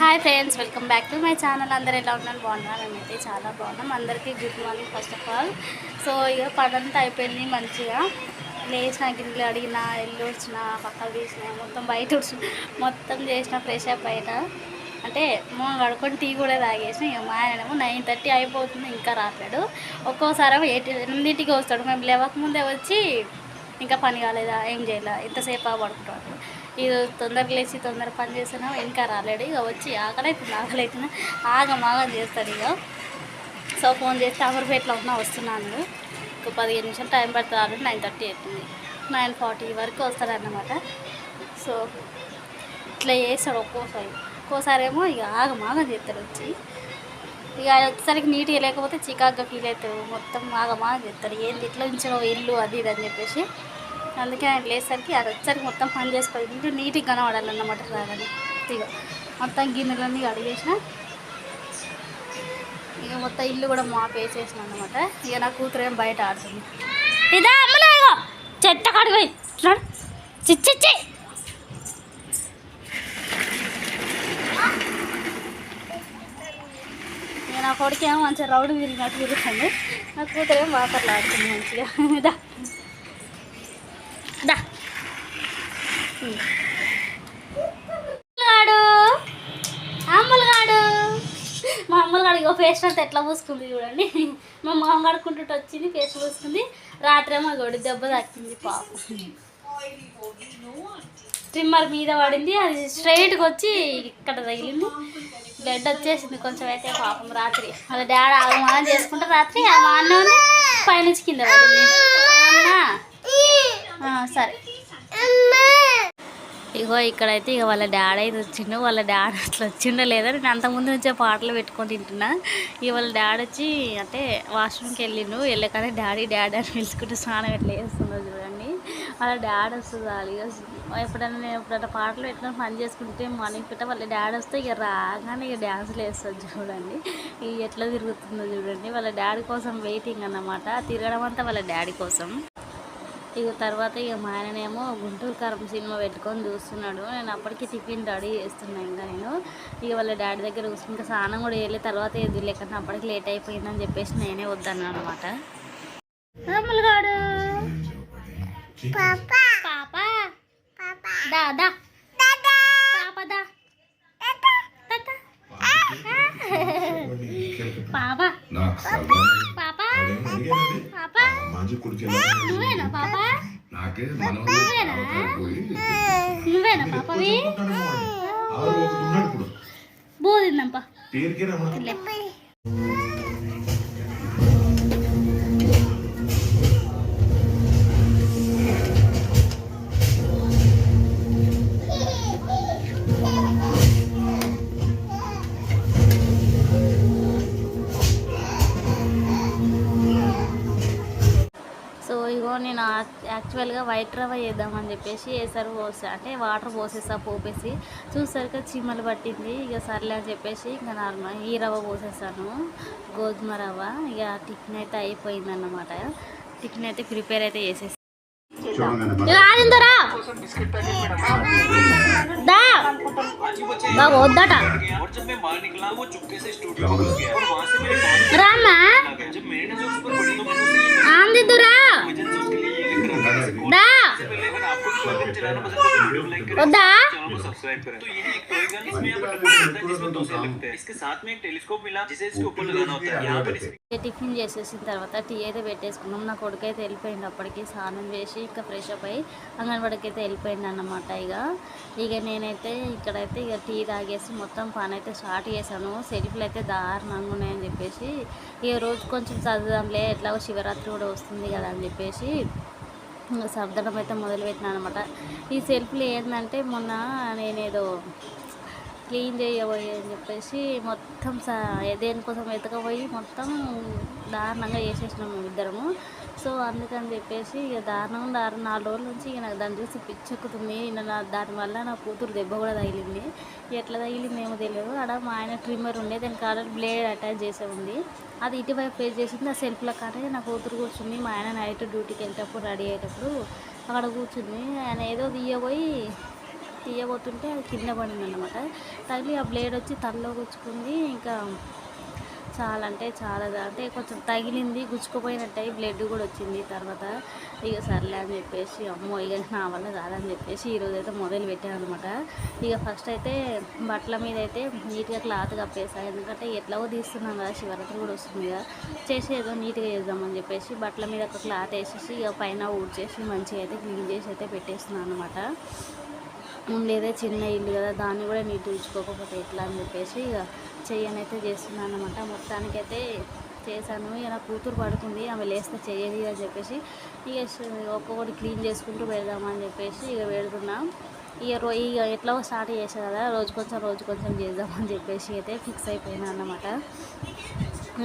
Hi friends welcome back to my channel. అందరు ఎలా ఉన్నాను బాగున్నాను మేమైతే చాలా బాగున్నాం. అందరికీ good morning first of all. So ఇక పనంతా అయిపోయింది మంచిగా. లేచిన గిన్నెలు అడిగిన ఎల్లు వచ్చిన పక్కలు తీసిన మొత్తం బయట వచ్చిన మొత్తం చేసిన ఫ్రెష్ అప్ అయినా. అంటే మొన్న కడుకొని టీ కూడా తాగేసిన. ఇక మా ఆయనేమో నైన్ థర్టీ అయిపోతుంది ఇంకా రాట్లేడు. ఒక్కోసారి ఎయిట్ ఎనిమిదింటికి వస్తాడు. మేము లేవకముందే వచ్చి ఇంకా పని కాలేదా ఏం చేయలే ఎంతసేపు పడుకుంటాడు ఇది తొందరగా లేచి తొందర పని చేసినా ఇంకా రాలేడు. ఇక వచ్చి ఆకలి అవుతుంది ఆకలి చేస్తాడు ఇక సో ఫోన్ చేస్తే అమర్పేటలో ఉన్నా వస్తున్నాను ఒక పదిహేను నిమిషాలు టైం పడుతుంది ఆల్రెడీ నైన్ థర్టీ అవుతుంది. నైన్ ఫార్టీ వరకు వస్తాడన్నమాట సో ఇట్లా చేస్తాడు ఒక్కోసారి. ఒక్కోసారి ఏమో ఇక ఆగం చేస్తాడు వచ్చి. ఇక వచ్చేసరికి నీట్గా లేకపోతే చికాగ్గా ఫీల్ అవుతావు. మొత్తం ఆగమా చెప్తారు ఏంది ఇట్లా ఉంచావు ఇల్లు అది ఇది అని చెప్పేసి. అందుకే ఆయన లేసరికి అది వచ్చేసరికి మొత్తం పని చేసుకోవాలి ఇంటి నీట్గా కనబడాలన్నమాట రాగానే. ఇక మొత్తం గిన్నెలన్నీ అడిగేసిన ఇక మొత్తం ఇల్లు కూడా మాప్ వేసేసిన అనమాట ఇక నా కూతురు ఏం బయట ఆడుతుంది. ఇదా అమ్మలే చెత్త కడిపోయి చిచ్చి తిరుగుతుంది నా కొడుకు ఏమో మంచిగా రౌడ్ తిరిగినట్టు తిరుగుతుంది నా కూతురు ఏం ఆడుతుంది మంచిగా. దా. దా. అమ్మలుగాడు. మా అమ్మలుగాడు ఇగో ఫేస్ అంతా ఎట్లా పూసుకుంది చూడండి. మా మామ కడుక్కుంటుంటే వచ్చింది ఫేస్ పూసుకుంది. రాత్రి ఏమో గొడి దెబ్బ తాకింది పాపం. ట్రిమ్మర్ మీద పడింది అది స్ట్రైట్గా వచ్చి ఇక్కడ తగిలింది. బ్లడ్ వచ్చేసింది. కొంచెం అయితే పాపం రాత్రి. వాళ్ళ డాడీ ఆగమానం చేసుకుంటే రాత్రి ఆ మా అన్న పైనుంచి కింద సరే. ఇగో ఇక్కడైతే ఇక వాళ్ళ డాడీ అయితే వచ్చిండు. వాళ్ళ డాడీ అట్లా వచ్చిండో లేదో నేను అంతకుముందు నుంచే పాటలు పెట్టుకొని తింటున్నా. ఇక వాళ్ళ డాడీ వచ్చి అంటే వాష్రూమ్కి వెళ్ళిండు. వెళ్ళకనే డాడీ డాడీ అని పిలుచుకుంటూ స్నానం ఎట్లా చేస్తుందో చూడండి. వాళ్ళ డాడీ వస్తుంది? వాళ్ళు ఎప్పుడైనా నేను ఎప్పుడైనా పాటలు పెట్టిన పని చేసుకుంటే మార్నింగ్ పెట్ట వాళ్ళ డాడీ వస్తే ఇక రాగానే ఇక డ్యాన్స్లు వేస్తుంది చూడండి. ఇక ఎట్లా తిరుగుతుందో చూడండి. వాళ్ళ డాడీ కోసం వెయిటింగ్ అన్నమాట. తిరగడం అంతా వాళ్ళ డాడీ కోసం. ఇక తర్వాత ఇక మా ఆయననేమో గుంటూరు కారం సినిమా పెట్టుకొని చూస్తున్నాడు. నేను అప్పటికి టిఫిన్ రెడీ చేస్తున్నా ఇంకా నేను. ఇక వాళ్ళ డాడీ దగ్గర కూర్చుని ఇంకా స్నానం కూడా వెళ్ళి తర్వాత ఎదురు లేకుండా అప్పటికి లేట్ అయిపోయిందని చెప్పేసి నేనే వద్దన్నా అనమాట పాప దా దా పాప దా తాత. పాప నాకు సరదానే పాప అదేం అడిగానండి. పాప మంచి కుడికి నువ్వేనా పాప నువ్వేనా పాపవి కూర్చుంటాడేమో యాక్చువల్గా వైట్ రవ్వ వేద్దామని చెప్పేసి వేసారు పోసే అంటే వాటర్ పోసేసా పోపేసి చూసరికి చీమలు పట్టింది. ఇక సర్లే అని చెప్పేసి ఇంకా నార్మల్ ఈ రవ్వ పోసేసాను గోధుమ రవ్వ ఇక టిఫిన్ అయితే అయిపోయింది అన్నమాట టిఫిన్ అయితే ప్రిపేర్ అయితే చేసేసి రామా ఆందిద్దురా టిఫిన్ చేసేసిన తర్వాత టీ అయితే పెట్టేసుకున్నాం. నా కొడుకు అయితే వెళ్ళిపోయింది అప్పటికి. స్నానం చేసి ఇంకా ఫ్రెష్ అప్ అయ్యి అంగన్వాడికి అయితే వెళ్ళిపోయింది అన్నమాట ఇక. ఇక నేనైతే ఇక్కడైతే ఇక టీ తాగేసి మొత్తం పని అయితే స్టార్ట్ చేశాను. సెల్ఫ్లు అయితే దారుణంగా ఉన్నాయని చెప్పేసి ఇక రోజు కొంచెం చదువుదాంలే ఎట్లాగో శివరాత్రి కూడా వస్తుంది కదా అని చెప్పేసి సర్దడం అయితే మొదలుపెట్టినా అనమాట. ఈ సెల్ఫ్లు ఏంటంటే మొన్న నేనేదో క్లీన్ చేయబోయే అని చెప్పేసి మొత్తం సా దేనికోసం వెతకపోయి మొత్తం దారుణంగా చేసేసినాం ఇద్దరము. సో అందుకని చెప్పేసి ఇక దారుణం దారుణం. నాలుగు రోజుల నుంచి ఇక నాకు దాన్ని చూసి పిచ్చెక్కుతుంది. నా దానివల్ల నా కూతురు దెబ్బ కూడా తగిలింది. ఎట్లా తగిలింది ఏమో తెలియదు. ఆడ మా ఆయన ట్రిమ్మర్ ఉండే దానికి ఆడ బ్లేడ్ అటాచ్ చేసే ఉంది. అది ఇటువైపు పే చేసింది. ఆ సెల్ఫ్లో కానీ నా కూతురు కూర్చుంది. మా ఆయన నైట్ డ్యూటీకి వెళ్ళేటప్పుడు రెడీ అయ్యేటప్పుడు అక్కడ కూర్చుంది. ఆయన ఏదో తీయబోయి తీయబోతుంటే అది కింద పడింది అనమాట తగిలి ఆ బ్లేడ్ వచ్చి తలలో గుచ్చుకుంది ఇంకా చాలా అంటే చాలా అంటే కొంచెం తగిలింది గుచ్చుకుపోయినట్టు బ్లడ్ కూడా వచ్చింది తర్వాత. ఇక సర్లే అని చెప్పేసి అమ్మో ఇక నా వల్ల కాదని చెప్పేసి ఈరోజు అయితే మొదలు పెట్టాను అనమాట ఇక ఫస్ట్ అయితే బట్టల మీద అయితే నీట్గా క్లాత్ కప్పేసాను ఎందుకంటే ఎట్లాగో తీస్తున్నాం కదా శివరాత్రి కూడా వస్తుంది కదా. చేసి ఏదో నీట్గా చేద్దామని చెప్పేసి బట్టల మీద ఒక క్లాత్ వేసేసి ఇక పైన ఊడ్చేసి మంచిగా అయితే క్లీన్ చేసి అయితే పెట్టేస్తున్నాను అనమాట ఉండేదే చిన్న ఇల్లు కదా దాన్ని కూడా నీట్ ఉంచుకోకపోతే ఎట్లా అని చెప్పేసి ఇక చెయ్యనైతే చేస్తున్నాను అనమాట మొత్తానికైతే చేశాను. ఇక నా కూతురు పడుకుంది ఆమె లేస్తే చేయదు అని చెప్పేసి ఇక ఒక్కొక్కటి క్లీన్ చేసుకుంటూ పెడదామని చెప్పేసి ఇక పెడుతున్నాం ఇక రో ఇక ఎట్లా స్టార్ట్ చేసా కదా రోజు కొంచెం రోజు కొంచెం చేద్దామని చెప్పేసి అయితే ఫిక్స్ అయిపోయినా అన్నమాట.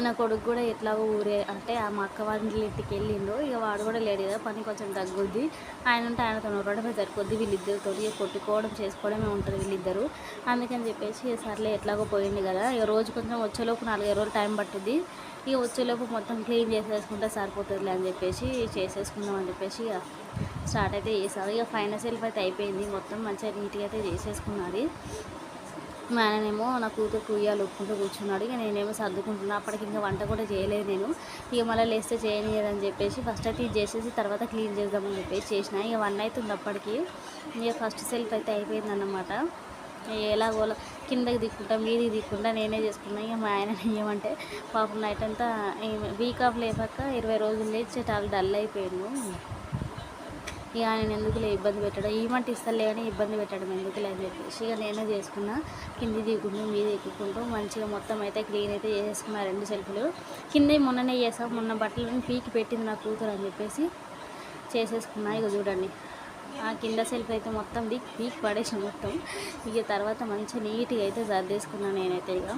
నా కొడుకు కూడా ఎట్లాగో ఊరే అంటే ఆ మా అక్క వాళ్ళ ఇంటికి వెళ్ళిండు. ఇక వాడు కూడా లేడు కదా పని కొంచెం తగ్గుద్ది. ఆయన ఉంటే ఆయనతో ఉండడమే సరిపోద్ది. వీళ్ళిద్దరితో ఇక కొట్టుకోవడం చేసుకోవడమే ఉంటుంది వీళ్ళిద్దరు. అందుకని చెప్పేసి సర్లే ఎట్లాగో పోయింది కదా. ఇక రోజు కొంచెం వచ్చేలోపు నాలుగైదు రోజులు టైం పట్టుద్ది. ఇక వచ్చేలోపు మొత్తం క్లీన్ చేసేసుకుంటే సరిపోతుందిలే అని చెప్పేసి చేసేసుకుందాం అని చెప్పేసి ఇక స్టార్ట్ అయితే చేసారు. ఇక ఫైనల్ సెల్ఫ్ అయితే అయిపోయింది. మొత్తం మంచిగా నీట్గా అయితే చేసేసుకున్నది మా ఆయననేమో నా కూతురు కుయ్యాలు ఒప్పుకుంటూ కూర్చున్నాడు. ఇక నేనేమో సర్దుకుంటున్నా. అప్పటికి ఇంకా వంట కూడా చేయలేదు నేను. ఇక మళ్ళీ లేస్తే చేయనియదని చెప్పేసి ఫస్ట్ అయితే ఇది చేసేసి తర్వాత క్లీన్ చేద్దామని చెప్పేసి చేసిన. ఇక వన్ అవుతుంది అప్పటికి. ఇక ఫస్ట్ సెల్ఫ్ అయితే అయిపోయిందన్నమాట. ఎలాగోలా కిందకి దిక్కుంటా మీది దిక్కుంటా నేనే చేసుకున్నా. ఇక మా ఆయన ఏమంటే పాపం నైట్ అంతా వీక్ ఆఫ్ లేపాక ఇరవై రోజులు లేచి చాలా డల్ అయిపోయాను ఇక నేను ఎందుకులే ఇబ్బంది పెట్టడం? ఏమంటే ఇస్తలే కానీ ఇబ్బంది పెట్టడం ఎందుకులే అని చెప్పేసి ఇక నేనే చేసుకున్నా కింది దిగుకుంటూ మీద ఎక్కుకుంటూ మంచిగా మొత్తం అయితే క్లీన్ అయితే చేసేసుకున్నా రెండు సెల్ఫ్లు. కింద మొన్ననే చేసాం. మొన్న బట్టలను పీకి పెట్టింది నా కూతురు అని చెప్పేసి చేసేసుకున్నా. ఇక చూడండి. ఆ కింద సెల్ఫ్ అయితే మొత్తం దిక్ పీక్ పడేసి మొత్తం. ఇక తర్వాత మంచిగా నీట్గా అయితే సర్దేసుకున్నాను నేనైతే ఇక.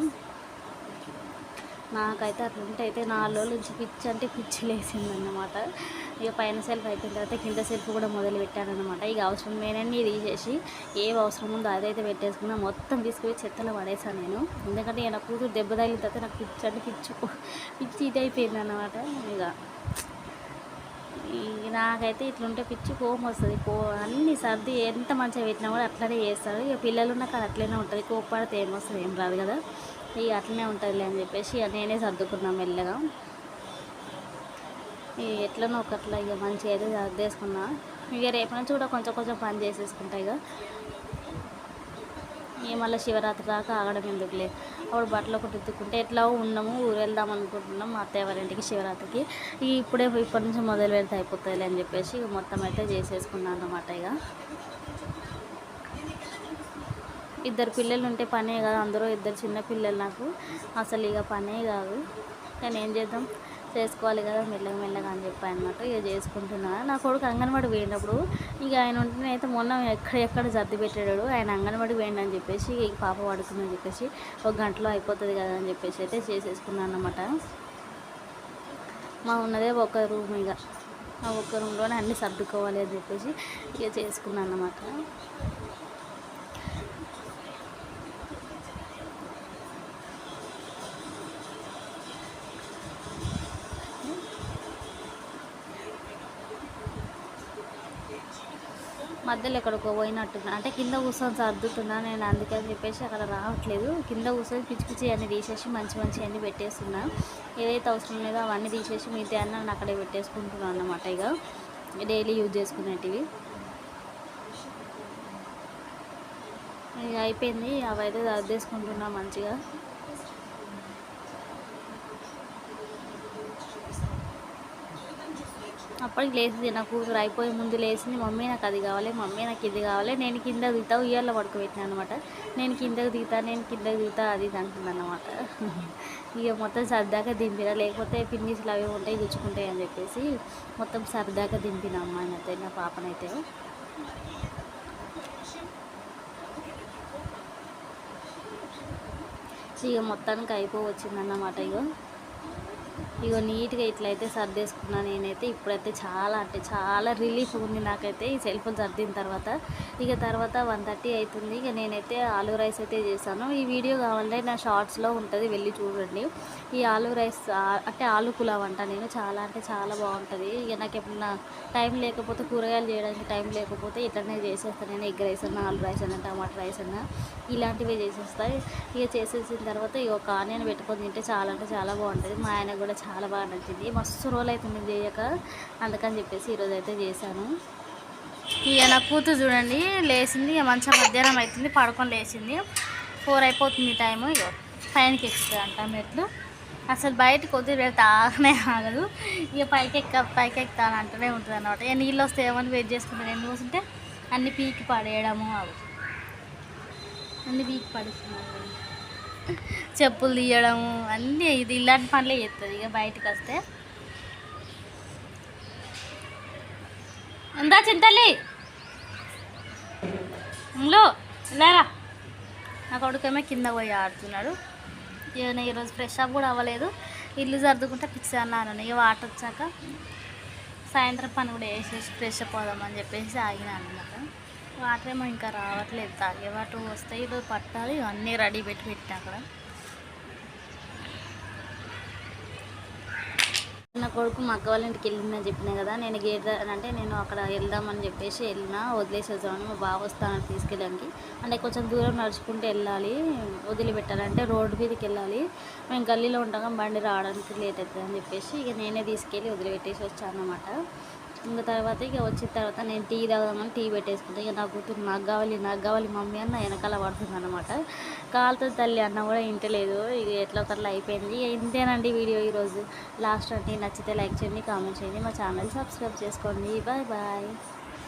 నాకైతే అట్లుంటే అయితే నాలుగు రోజుల నుంచి పిచ్చి అంటే పిచ్చి లేసిందన్నమాట ఇక పైన సెల్ఫ్ అయిపోయిన తర్వాత కింద సెల్ఫ్ కూడా మొదలు పెట్టానమాట ఇక అవసరం లేనన్నీ తీసేసి ఏ అవసరం ఉందో అదైతే పెట్టేసుకున్నా మొత్తం తీసుకుపోయి చెత్తలో పడేసాను నేను. ఎందుకంటే నా కూతురు దెబ్బ తగిలిన తర్వాత నాకు పిచ్చి అంటే పిచ్చి పిచ్చి ఇది అయిపోయింది అన్నమాట ఇక నాకైతే ఇట్లుంటే పిచ్చి కోపం వస్తుంది. కో అన్ని సర్ది ఎంత మంచిగా పెట్టినా కూడా అట్లనే చేస్తారు ఇక పిల్లలు ఉన్న కాడ అట్లనే ఉంటుంది. కోప్పడితే ఏమొస్తుంది ఏం రాదు కదా. ఇక అట్లనే ఉంటుందిలే అని చెప్పేసి ఇక నేనే సర్దుకున్నాం మెల్లగా. ఎట్లనో ఒకట్లా ఇక మంచిగా అయితే సర్దేసుకున్నా. ఇక రేపు నుంచి కూడా కొంచెం కొంచెం పని చేసేసుకుంటా ఇక. ఇక మళ్ళీ శివరాత్రి దాకా ఆగడం ఎందుకులే? అప్పుడు బట్టలు ఒకటి ఉతుక్కుంటే ఎట్లా ఉన్నాము? ఊరు వెళ్దాం అనుకుంటున్నాం మా అత్తయ్య వారింటికి శివరాత్రికి. ఇక ఇప్పుడే ఇప్పటి నుంచి మొదలు పెడితే అయిపోతుందిలే అని చెప్పేసి ఇక మొత్తం అయితే చేసేసుకున్నాను అన్నమాట ఇక. ఇద్దరు పిల్లలు ఉంటే పనే కదా అందరూ ఇద్దరు చిన్న పిల్లలు నాకు. అసలు ఇక పనే కాదు. కానీ ఏం చేద్దాం? చేసుకోవాలి కదా మెల్లగా మెల్లగా అని చెప్పి అనమాట ఇక చేసుకుంటున్నా. నా కొడుకు అంగన్వాడి పోయినప్పుడు ఇక ఆయన ఉంటేనే అయితే మొన్న ఎక్కడ ఎక్కడ సర్ది పెట్టాడు. ఆయన అంగన్వాడి పోయిండు అని చెప్పేసి ఇక పాప పడుకుందని చెప్పేసి ఒక గంటలో అయిపోతుంది కదా అని చెప్పేసి అయితే చేసేసుకున్నాను అనమాట మా ఉన్నదే ఒక రూమ్ ఇక. ఆ ఒక్క రూమ్లోనే అన్నీ సర్దుకోవాలి అని చెప్పేసి ఇక చేసుకున్నాను అనమాట మధ్యలో ఎక్కడికో పోయినట్టున్నా అంటే కింద కూర్చొని సర్దుతున్నా నేను అందుకని చెప్పేసి అక్కడ రావట్లేదు. కింద కూర్చొని పిచ్చి పిచ్చి అన్నీ తీసేసి మంచి మంచి అన్నీ పెట్టేస్తున్నా. ఏదైతే అవసరం లేదో అవన్నీ తీసేసి మిగతా అన్నీ నేను అక్కడే పెట్టేసుకుంటున్నాను అన్నమాట ఇక డైలీ యూజ్ చేసుకునేటివి. ఇక అయిపోయింది. అవైతే సర్దేసుకుంటున్నా మంచిగా. అప్పటికి లేచింది నా కూతురు అయిపోయే ముందు లేచింది. మమ్మీ నాకు అది కావాలి మమ్మీ నాకు ఇది కావాలి. నేను కింద దిగుతా ఉయ్యాల పడుకోబెట్టినా అనమాట నేను కిందకు దిగుతా నేను కిందకు దిగుతా అది ఇది అంటుంది అనమాట ఇక మొత్తం సరదాగా దింపిన లేకపోతే పిన్నిస్లు అవి ఉంటాయి గుచ్చుకుంటాయి అని చెప్పేసి మొత్తం సరదాగా దింపిన అమ్మాయిని అయితే నా పాపనైతే. ఇక మొత్తానికి అయిపో వచ్చిందన్నమాట ఇక ఇగో నీట్గా ఇట్లయితే సర్దేసుకున్నాను నేనైతే ఇప్పుడైతే చాలా అంటే చాలా రిలీఫ్ ఉంది నాకైతే. ఈ సెల్ ఫోన్ సర్దిన తర్వాత ఇక తర్వాత వన్ థర్టీ అవుతుంది ఇక నేనైతే ఆలూ రైస్ అయితే చేశాను. ఈ వీడియో కావాలంటే నా షార్ట్స్లో ఉంటుంది వెళ్ళి చూడండి. ఈ ఆలూ రైస్ అంటే ఆలూ పులావ్ అంట నేను. చాలా అంటే చాలా బాగుంటుంది. ఇక నాకు ఎప్పుడన్నా టైం లేకపోతే కూరగాయలు చేయడానికి టైం లేకపోతే ఇట్లనే చేసేస్తాను నేను ఎగ్ రైస్ అన్న ఆలు రైస్ అన్న టమాటా రైస్ అన్న ఇలాంటివి చేసేస్తాను ఇక చేసేసిన తర్వాత ఇక ఒక ఆనియన్ పెట్టుకొని తింటే చాలా అంటే చాలా బాగుంటుంది. మా ఆయన కూడా చాలా చాలా బాగా నచ్చింది. మస్తు రోజులు అవుతుంది చేయక అందుకని చెప్పేసి ఈరోజు అయితే చేశాను. ఇక నా కూతురు చూడండి లేచింది. ఇక మంచిగా మధ్యాహ్నం అవుతుంది పడుకొని లేచింది. ఫోర్ అయిపోతుంది టైము. పైనకి ఎక్కుతుంది అంట మెట్లు. అసలు బయటకు కొద్దిగా పెడితే ఆగనే ఆగదు. ఇక పైకి ఎక్క పైకి ఎక్కుతాను అంటూనే ఉంటుంది అనమాట ఇక నీళ్ళు వస్తే ఏమని వెయిట్ చేసుకుంటాను ఎందుకు వస్తుంటే అన్ని పీకి పడేయడము అవి. అన్ని పీకి పడేస్తున్నాను చెప్పులు తీయడము అన్నీ ఇది ఇలాంటి పనులే చేస్తుంది ఇక బయటకు వస్తే. ఎందా చింతల్లి? ఇంట్లో లేరా నా కొడుకేమో కింద పోయి ఆడుతున్నాడు. ఇక నేను ఈరోజు ఫ్రెష్ అప్ కూడా అవ్వలేదు. ఇల్లు సర్దుకుంటే ఫిక్స్ అన్నాను ఇక వాటర్ వచ్చాక సాయంత్రం పని కూడా వేసేసి ఫ్రెష్ అప్ అవుదామని చెప్పేసి ఆగిన అనమాట వాటర్ ఏమో ఇంకా రావట్లేదు. తాగే వాటర్ వస్తాయి ఈరోజు పట్టాలి అన్నీ రెడీ పెట్టి పెట్టిన అక్కడ నా కొడుకు మా అక్క వాళ్ళ ఇంటికి వెళ్ళిందని చెప్పినా కదా నేను గేట్ అంటే నేను అక్కడ వెళ్దామని చెప్పేసి వెళ్ళినా వదిలేసి వద్దామని మా బావ వస్తాను తీసుకెళ్ళడానికి. అంటే కొంచెం దూరం నడుచుకుంటూ వెళ్ళాలి వదిలిపెట్టాలంటే రోడ్డు మీదకి వెళ్ళాలి. మేము గల్లీలో ఉంటాం బండి రావడానికి లేట్ అవుతుంది అని చెప్పేసి ఇక నేనే తీసుకెళ్ళి వదిలిపెట్టేసి వచ్చాను అనమాట ఇంకా తర్వాత ఇక వచ్చిన తర్వాత నేను టీ తాగుదామని టీ పెట్టేసుకుంటాను ఇక నా కూతురు నాకు కావాలి నాకు కావాలి మమ్మీ అన్న వెనకాల పడుతుంది అనమాట కాలుతో తల్లి అన్న కూడా ఇంటలేదు ఇక ఎట్లా ఒకట్లా అయిపోయింది. ఇక ఇంతేనండి వీడియో ఈరోజు. లాస్ట్ అంటే నచ్చితే లైక్ చేయండి కామెంట్ చేయండి. మా ఛానల్ సబ్స్క్రైబ్ చేసుకోండి. Bye bye.